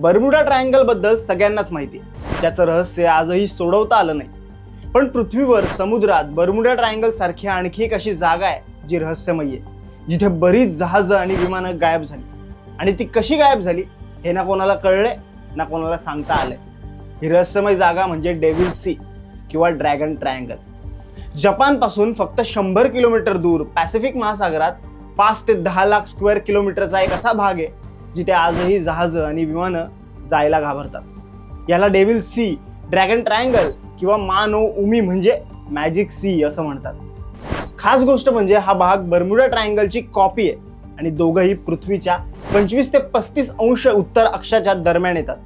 Bermuda ट्रायंगलबद्दल सगळ्यांनाच माहिती आहे. ज्याचं रहस्य आजही सोडवता आलं नाही. पण पृथ्वीवर समुद्रात बर्मुडा ट्रायंगल सारखी आणखी एक अशी जागा आहे जी रहस्यमयी आहे. जिथे बरीच जहाजं आणि विमानं गायब झाली. आणि ती कशी गायब झाली हे ना कोणाला कळलंय ना कोणाला सांगता आलंय. ही रहस्यमय जागा म्हणजे डेव्हिल सी किंवा ड्रॅगन ट्रायंगल. जपानपासून फक्त शंभर किलोमीटर दूर पॅसिफिक महासागरात पाच ते दहा लाख स्क्वेअर किलोमीटरचा एक असा भाग आहे जिथे आजही जहाजं आणि विमानं जायला घाबरतात. याला डेव्हिल सी ड्रॅगन ट्रायंगल किंवा मानो उमी म्हणजे मॅजिक सी असं म्हणतात. खास गोष्ट म्हणजे हा भाग बर्मुडा ट्रायंगलची कॉपी आहे आणि दोघंही पृथ्वीच्या पंचवीस ते पस्तीस अंश उत्तर अक्षाच्या दरम्यान येतात.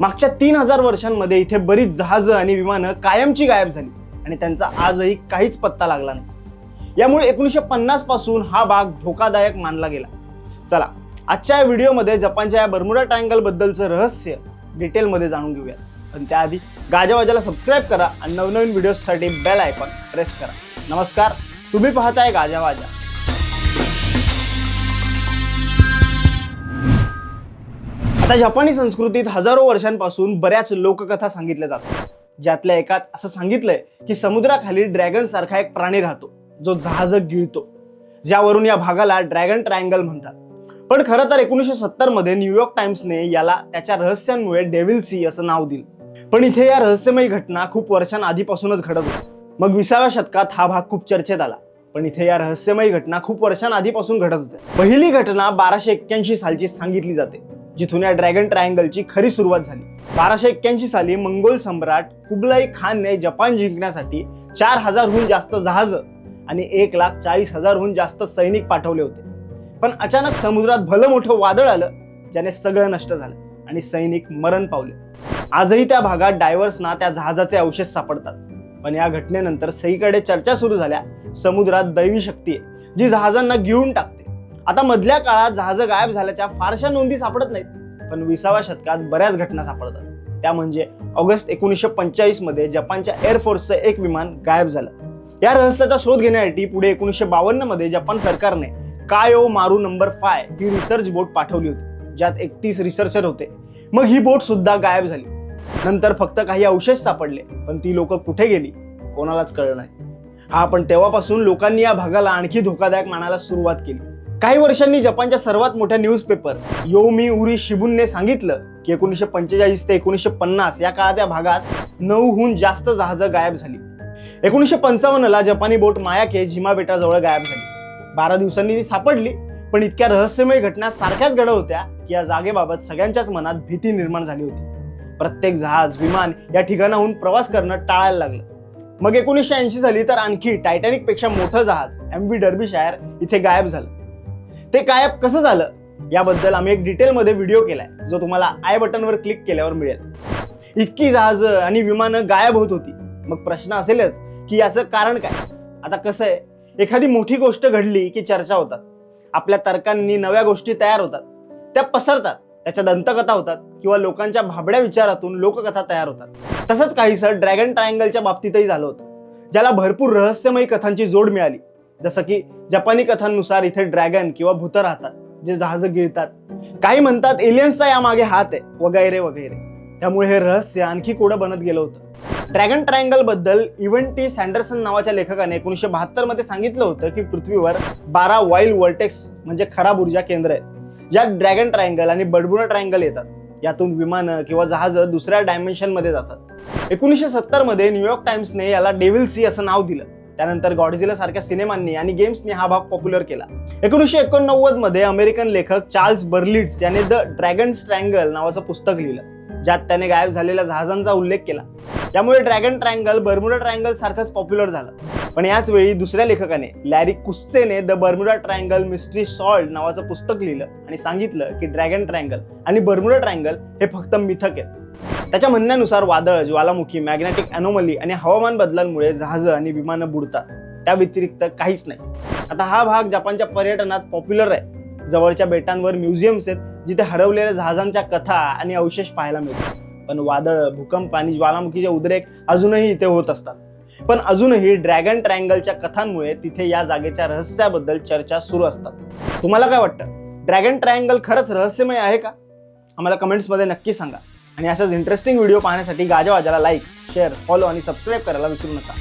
मागच्या तीन हजार वर्षांमध्ये इथे बरीच जहाजं आणि विमानं कायमची गायब झाली आणि त्यांचा आजही काहीच पत्ता लागला नाही. यामुळे एकोणीसशे पन्नासपासून हा भाग धोकादायक मानला गेला. चला आजच्या या व्हिडिओमध्ये जपानच्या या बर्मुडा ट्रायंगल बद्दलचं रहस्य डिटेलमध्ये जाणून घेऊयात. पण त्याआधी गाजावाजाला सबस्क्राईब करा आणि नवनवीन व्हिडिओसाठी बेल आयकॉन प्रेस करा. नमस्कार तुम्ही पाहताय गाजावाजा. आता जपानी संस्कृतीत हजारो वर्षांपासून बऱ्याच लोककथा सांगितल्या जातात. ज्यातल्या एकात असं सांगितलंय की समुद्राखाली ड्रॅगन सारखा एक प्राणी राहतो जो जहाज गिळतो. ज्यावरून या भागाला ड्रॅगन ट्रायंगल म्हणतात. पण खरं तर एकोणीसशे सत्तरमध्ये न्यूयॉर्क टाइम्सने याला त्याच्या रहस्यांमुळे डेव्हिल सी असं नाव दिलं. पण इथे या रहस्यमयी घटना खूप वर्षांआधीपासूनच घडत होत्या मग विसाव्या शतकात हा भाग खूप चर्चेत आला. पण इथे या रहस्यमयी घटना खूप वर्षांआधीपासून घडत होत्या. पहिली घटना बाराशे एक्क्याऐंशी सालची सांगितली जाते जिथून या ड्रॅगन ट्रायंगलची खरी सुरुवात झाली. बाराशे एक्क्याऐंशी साली मंगोल सम्राट कुबलाई खानने जपान जिंकण्यासाठी चार हजारहून जास्त जहाज आणि एक लाख चाळीस हजारहून जास्त सैनिक पाठवले होते. पण अचानक समुद्रात भलं मोठं वादळ आलं ज्याने सगळं नष्ट झालं आणि सैनिक मरण पावले. आजही त्या भागात डायव्हर्सना त्या जहाजाचे अवशेष सापडतात. पण या घटनेनंतर सईकडे चर्चा सुरू झाल्या. समुद्रात दैवी शक्ती आहे जी जहाजांना गिळून टाकते. आता मधल्या काळात जहाजं गायब झाल्याच्या फारशा नोंदी सापडत नाहीत पण विसाव्या शतकात बऱ्याच घटना सापडतात. त्या म्हणजे ऑगस्ट एकोणीसशे पंचेचाळीसमध्ये जपानच्या एअरफोर्सचं एक विमान गायब झालं. या रहस्याचा शोध घेण्यासाठी पुढे एकोणीसशे बावन्नमध्ये जपान सरकारने कायो मारू नंबर फाय ही रिसर्च बोट पाठवली होती. ज्यात एकतीस रिसर्चर होते. मग ही बोट सुद्धा गायब झाली. नंतर फक्त काही अवशेष सापडले पण ती लोक कुठे गेली? कोणालाच कळलं नाही. हा पण तेव्हापासून लोकांनी या भागाला आणखी धोकादायक मानायला सुरुवात केली. काही वर्षांनी जपानच्या सर्वात मोठ्या न्यूजपेपर योमी उरी शिबुनने सांगितलं की एकोणीसशे पंचेचाळीस ते एकोणीसशे पन्नास या काळात या भागात नऊहून जास्त जहाजं गायब झाली. एकोणीसशे पंचावन्नला जपानी बोट मायाके झिमा बेटाजवळ गायब झाली. बारा दिवसांनी ती सापडली. पण इतक्या रहस्यमय घटना सारख्याच घडत होत्या की या जागेबाबत सगळ्यांच्याच मनात भीती निर्माण झाली होती. प्रत्येक जहाज विमान या ठिकाणाहून प्रवास करणं टाळायला लागलं. मग एकोणीसशे ऐंशी झाली तर आणखी टायटॅनिकपेक्षा मोठं जहाज एम व्ही डर्बीशायर इथे गायब झालं. ते गायब कसं झालं? याबद्दल आम्ही एक डिटेलमध्ये व्हिडिओ केलाय जो तुम्हाला आय बटनवर क्लिक केल्यावर मिळेल. इतकी जहाज आणि विमानं गायब होत होती. मग प्रश्न असेलच की याचं कारण काय? आता कसं आहे? एखादी मोठी गोष्ट घडली की चर्चा होतात. आपल्या तर्कांनी नव्या गोष्टी तयार होतात. त्या पसरतात. त्याच्या दंतकथा होतात किंवा लोकांच्या भाबड्या विचारातून लोककथा तयार होतात. तसंच काहीसं ड्रॅगन ट्रायंगलच्या बाबतीतही झालं होतं ज्याला भरपूर रहस्यमयी कथांची जोड मिळाली. जसं की जपानी कथांनुसार इथे ड्रॅगन किंवा भूत राहतात जे जहाज गिळतात. काही म्हणतात एलियन्सचा यामागे हात आहे वगैरे वगैरे. त्यामुळे हे रहस्य आणखी कोडं बनत गेलं होतं? ड्रॅगन ट्रायंगलबद्दल इव्हन टी सँडरसन नावाच्या लेखकाने एकोणीसशे बहात्तरमध्ये सांगितलं होतं की पृथ्वीवर बारा वाईल्ड वर्टेक्स म्हणजे खराब ऊर्जा केंद्र आहेत ज्यात ड्रॅगन ट्रायंगल आणि बडबुडा ट्रायंगल येतात. यातून विमानं किंवा जहाजं दुसऱ्या डायमेन्शनमध्ये जातात. एकोणीसशे सत्तरमध्ये न्यूयॉर्क टाइम्सने याला डेव्हिल सी असं नाव दिलं. त्यानंतर गॉडझिला सारख्या सिनेमांनी आणि गेम्सनी हा भाग पॉप्युलर केला. एकोणीसशे एकोणनव्वदमध्ये अमेरिकन लेखक चार्ल्स बर्लिट्स याने द ड्रॅगन स्ट्रँगल नावाचं पुस्तक लिहिलं. ज्यात त्याने गायब झालेल्या जहाजांचा उल्लेख केला. त्यामुळे ड्रॅगन ट्रायंगल बर्मुडा ट्रायंगल सारखंच पॉप्युलर झालं. पण याच वेळी दुसऱ्या लेखकाने Larry कुस्सेने the Bermuda Triangle mystery solved नावाचं पुस्तक लिहिलं आणि सांगितलं की ड्रॅगन ट्रायंगल आणि बर्मुडा ट्रायंगल हे फक्त मिथक आहेत. त्याच्या म्हणण्यानुसार वादळ ज्वालामुखी मॅग्नेटिक अॅनोमली आणि हवामान बदलांमुळे जहाजं आणि विमानं बुडतात. त्या व्यतिरिक्त काहीच नाही. आता हा भाग जपानच्या पर्यटनात पॉप्युलर आहे. जवळच्या बेटांवर म्युझियम्स आहेत जिथे हरवलेल्या जहाजांच्या कथा आणि अवशेष पाहायला मिळतात. पण वादळ भूकंप आणि ज्वालामुखीचे उद्रेक अजूनही इथे होत असतात. पण अजूनही ड्रॅगन ट्रायंगलच्या कथांमुळे तिथे या जागेच्या रहस्याबद्दल चर्चा सुरू असतात. तुम्हाला काय वाटतं? ड्रॅगन ट्रायंगल खरंच रहस्यमय आहे का? आम्हाला कमेंट्समध्ये नक्की सांगा. आणि अशाच इंटरेस्टिंग व्हिडिओ पाहण्यासाठी गाजावाजाला लाईक शेअर फॉलो आणि सबस्क्राईब करायला विसरू नका.